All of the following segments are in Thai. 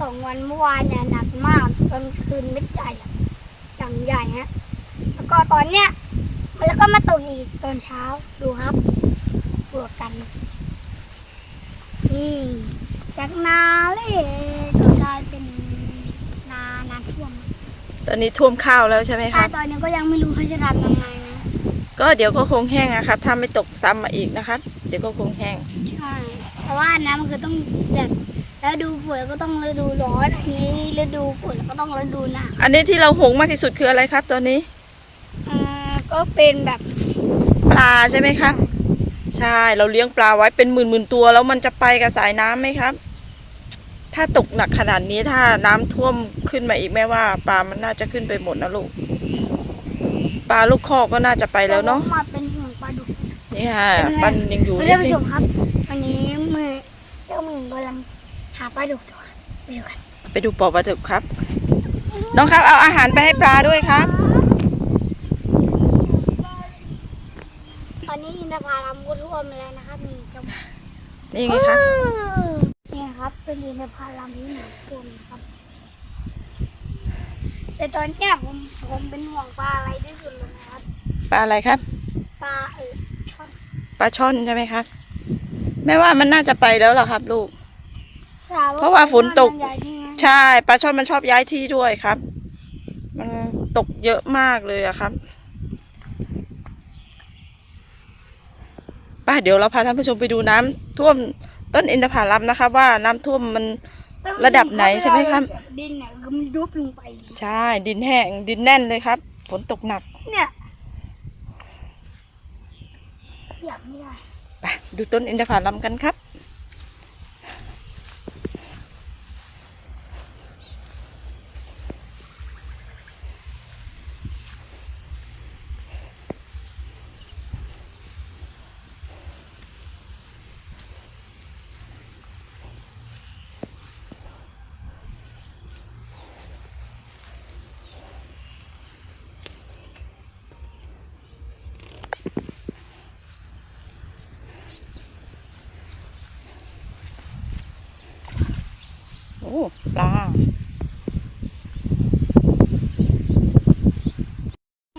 สองวันเมื่อวานเนี่ยหนักมากกลางคืนเม็ดใหญ่อะอย่างใหญ่ฮะแล้วก็ตอนเนี้ยแล้วก็มาตกอีกตอนเช้าดูครับบวกกัน นี่จากนาเลยก็กลายเป็นนานาท่วมตอนนี้ท่วมข้าวแล้วใช่ไหมคแต่รับตอนนี้ก็ยังไม่รู้เขาจะทำยังไงนะก็เดี๋ยวก็คงแห้งอะครับ ถ้าไม่ตกซ้ำมาอีกนะครับ เดี๋ยวก็คงแห้ง ใช่เพราะว่าน้ำมันคือต้องแบบ แล้วดูฝนก็ต้องฤดูร้อนอันนี้ฤดูฝนก็ต้องฤดูหนาวอันนี้ที่เราหวงมากที่สุดคืออะไรครับตัวนี้ อ่าก็เป็นแบบปลาใช่ไหมครับ ใช่เราเลี้ยงปลาไว้เป็นหมื่นหมื่นๆตัว แล้วมันจะไปกับสายน้ำไหมครับ ถ้าตกหนักขนาดนี้ถ้าน้ำท่วมขึ้นมาอีกแม่ว่า ปลามันน่าจะขึ้นไปหมดนะลูกปลาลูกคอกก็น่าจะไปแล้วเนาะมาเป็นห่วงปลาดุกนี่ค่ะปันยังอยู่คุณนิท่าดนนึผู้ชง มครับ วันนี้มือเจ้ามือกำลัง หาปลาดุกอยู่ไปดูกันไปดูปอปลาดุกครับ น้องครับเอาอาหารไปให้ปลาด้วยครับ ตอนนี้อินทผลัมก็ท่วมแล้วนะครับมีเจ้านี่ไงครับนี่ครับเป็นอินทผลัมที่หนูท่วมนะครับ แต่ตอนเนี้ยผมผมเป็นห่วงปลาอะไรที่สุดเลยนะครับปลาอะไรครับ ปลาเออช่อนปลาช่อนใช่ไหมครับ แม่ว่ามันน่าจะไปแล้วล่ะครับ ลูกปล เพราะว่าฝนตกมันใหญ่จริงนะใช่ปลาช่อนมันชอบย้ายที่ด้วยครับ มันตกเยอะมากเลยอะครับป้าเดี๋ยวเราพาท่านผู้ชมไปดูน้ำท่วมต้นอินทผลัมนะครับว่าน้ำท่วมมันระดับไหนใช่ไหมครับ ดินเนี่ยก็มันยุบลงไป ใช่ดินแห้งดินแน่นเลยครับฝนตกหนัก เนี่ยอยากไม่ได้ไปดูต้นอินทผลัมกันครับ โอ้ปลา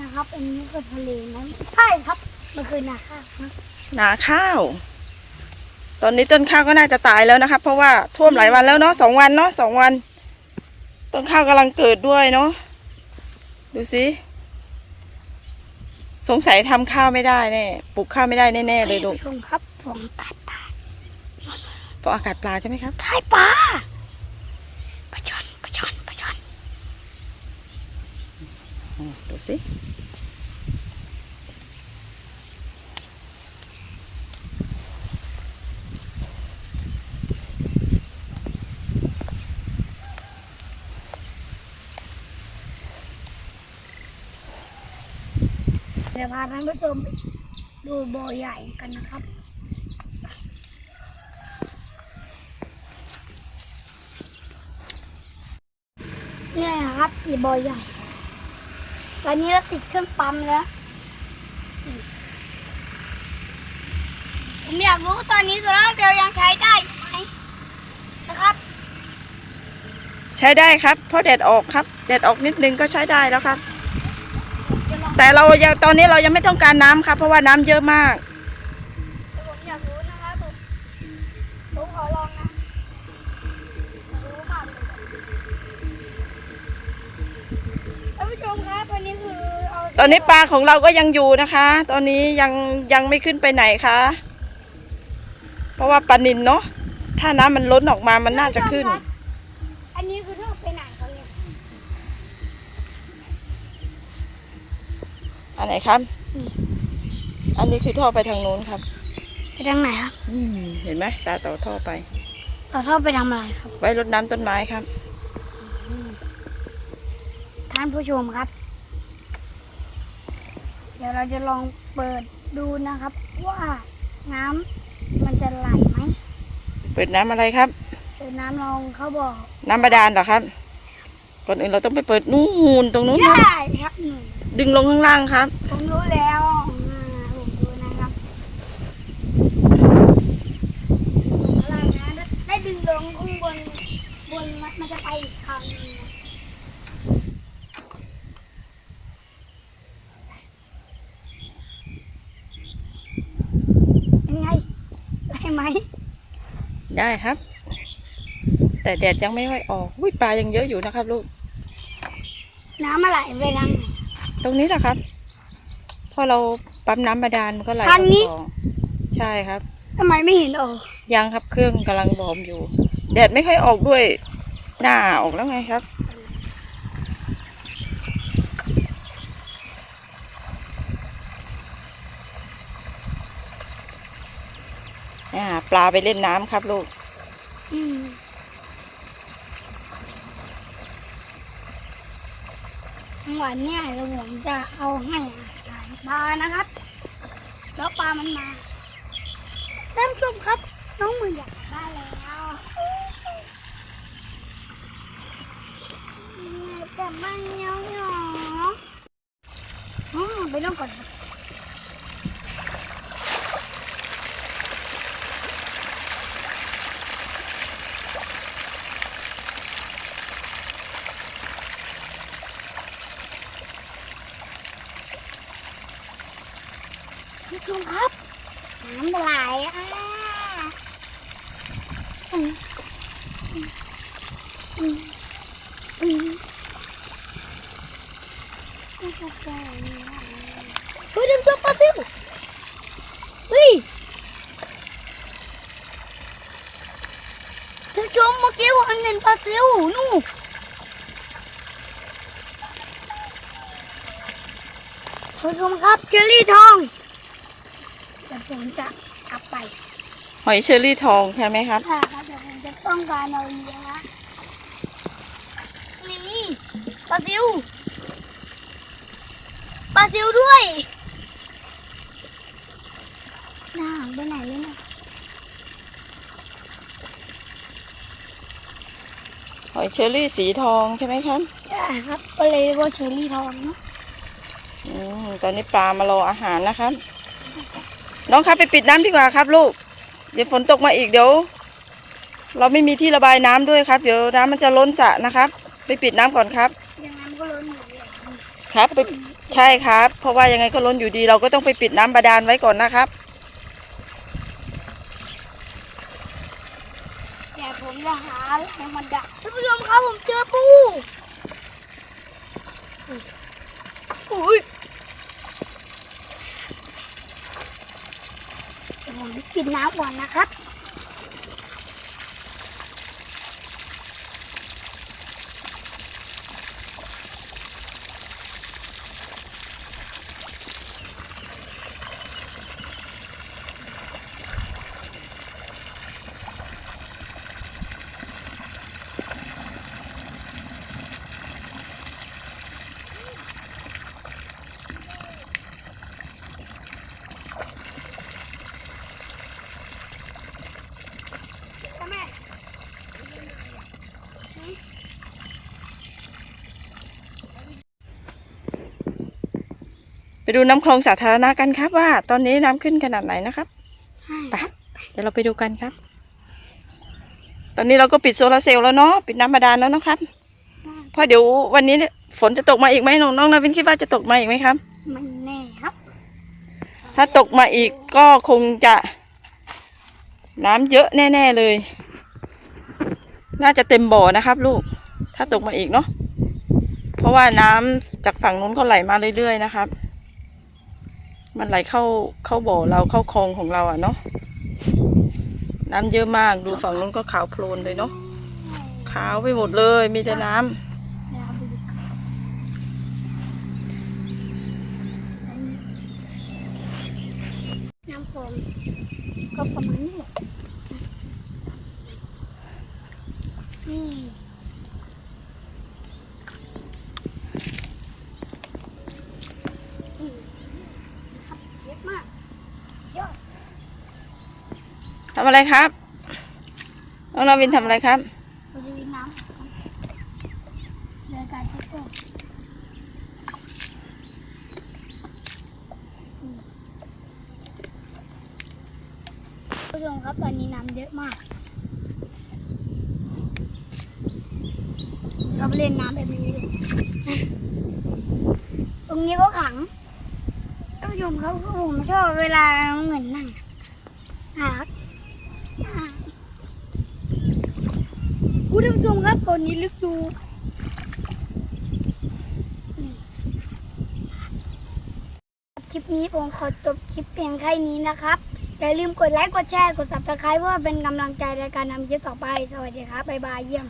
นะครับ อันนี้ก็ทะเลนะใช่ครับ มันคือนาข้าวนะนาข้าว ตอนนี้ต้นข้าวก็น่าจะตายแล้วนะครับเพราะว่าท่วมหลายวันแล้วเนาะสองวันเนาะสองวัน ต้นข้าวกำลังเกิดด้วยเนาะดูสิสงสัยทำข้าวไม่ได้แน่ปลูกข้าวไม่ได้แน่ๆเลยลูกท่านผู้ชมครับฟองกัดตาเพราะอากาศปลาใช่ไหมครับถ่ายปลาปลาช่อนปลาช่อนปลาช่อน อืมดู สิเดี๋ยวพาท่านผู้ชมดูบ่อใหญ่กันนะครับเนี่ยครับอีบ่อใหญ่ ตอนนี้เราติดเครื่องปั๊มแล้ว ผมอยากรู้ตอนนี้ตัวเราเดียวยังใช้ได้อยู่ไหมนะครับ ใช้ได้ครับ เพราะแดดออกครับ แดดออกนิดนึงก็ใช้ได้แล้วครับจะลองแต่เรายังตอนนี้เรายังไม่ต้องการน้ำครับ เพราะว่าน้ำเยอะมาก ตอนนี้ปลาของเราก็ยังอยู่นะคะ ตอนนี้ยังยังไม่ขึ้นไปไหนคะ เพราะว่าปลานินเนาะ ถ้าน้ำมันล้นออกมามันน่าจะขึ้น อันนี้คือท่อไปไหนครับเนี่ยอันไหนครับ อันนี้คือท่อไปทางโน้นครับ ไปทางไหนครับ อืมเห็นไหมตาต่อท่อไป ต่อท่อไปทำอะไรครับ ไว้รดน้ำต้นไม้ครับ ท่านผู้ชมครับ เดี๋ยวเราจะลองเปิดดูนะครับ ว่าน้ำมันจะไหลไหมเปิดน้ำอะไรครับ เปิดน้ำลองเขาบอกน้ำบาดาลเหรอครับ ก่อนอื่นเราต้องไปเปิดนู่นตรงนู้นครับ ใช่ครับหนูดึงลงข้างล่างครับ ผมรู้แล้วอ่าผมรู้นะครับพลังนะได้ดึงลงข้างบนบนมันมันจะไปอีกทางหนึงนะยังไงได้ไหม ได้ครับ แต่แดดยังไม่ค่อยออกอุ้ยปลายังเยอะอยู่นะครับ ลูก น้ำอะไรไปทางไหน ตรงนี้แหละครับพอเราปั๊มน้ำบาดาลมันก็ไหลทางนี้ลคลองใช่ครับ ทำไมไม่เห็นออก ยังครับเครื่องกำลังบอมอยู่ แดดไม่ค่อยออกด้วย หน้าออกแล้วไงครับ อ่าปลาไปเล่นน้ำครับลูกวันนี้เดี๋ยวผมจะเอาให้อาหารปลานะครับ แล้วปลามันมาเริ่มต้มครับ น้องมืออยากได้แล้วแต่ไม่เงี้ยวหรออ๋อไปน้องก่อนครับผู้ชมครับ น้ำไหลายอะเฮ้ยดินตัวปลาซิวเฮ้ยท่านชมเมื่อกี้ผมเห็นปลาซิวนู่ท่านชมครับเชอรี่ทอง ดี๋ยวผมจะกลับไปหอยเชอรี่ทองใช่ไหมครับ ค่ะครับเดี๋ยวผมจะต้องการเอาเลี้ยงนะนี่ปลาซิวปลาซิวด้วยน่าหายไปไหนเลยเนี่ยหอยเชอรี่สีทองใช่ไหมครับใช่ครับก็เลยเรียกว่าเชอรี่ทองเนอะอืมตอนนี้ปลามารออาหารนะครับ น้องครับไปปิดน้ำดีกว่าครับลูก เดี๋ยวฝนตกมาอีกเดี๋ยว เราไม่มีที่ระบายน้ำด้วยครับ เดี๋ยวน้ำมันจะล้นสระนะครับ ไปปิดน้ำก่อนครับยังไงมันก็ล้นอยู่เลยครับไปใช่ครับ เพราะว่ายังไงก็ล้นอยู่ดี เราก็ต้องไปปิดน้ำบาดาลไว้ก่อนนะครับแต่ผมจะหาอะไรมาดักท่านผู้ชมครับผมเจอปูอุ้ยเดี๋ยว ผมกินน้ำก่อนนะครับ แม่ ไปดูน้ำคลองสาธารณะกันครับว่า ตอนนี้น้ำขึ้นขนาดไหนนะครับไปเดี๋ยวเราไปดูกันครับ ตอนนี้เราก็ปิดโซลาร์เซลล์แล้วเนาะปิดน้ำบาดาลแล้วนะครับเพราะเดี๋ยววันนี้เนี่ยฝนจะตกมาอีกไหมน้องน้องนาวินคิดว่าจะตกมาอีกไหมครับมันแน่ครับ ถ้าตกมาอีกก็คงจะ น้ำเยอะแน่ ๆเลย น่าจะเต็มบ่อนะครับ ลูก ถ้าตกมาอีกเนาะเพราะว่าน้ำจากฝั่งนู้นก็ไหลมาเรื่อยๆนะครับ มันไหลเข้าเข้าบ่อเราเข้าคลองของเราอะเนาะน้ำเยอะมากดูฝั่งนู้นก็ขาวโพลนเลยเนาะขาวไปหมดเลย มีแต่น้ำน้ำฝนก็ประมาณนี้นี่ครับเยอะมากเยอะ ทำ อะไรครับน้องนาวินทำอะไรครับเราจะมีน้ำเดินการทุกคนผู้ชมครับตอนนี้น้ำเยอะมากชอบเล่นน้ำแบบนี้เลยตรงนี้ก็ขังท่านผู้ชมครับผมชอบเวลาเหมือนนั่งน่ากน่ารัก ผู้ท่านผู้ชมครับตอนนี้ลึกดูคลิปนี้ผมขอจบคลิปเพียงแค่นี้นะครับอย่าลืมกดไลค์กดแชร์กด subscribe เพื่อเป็นกำลังใจในการทำคลิปต่อไป สวัสดีครับบ๊ายบายเยี่ยม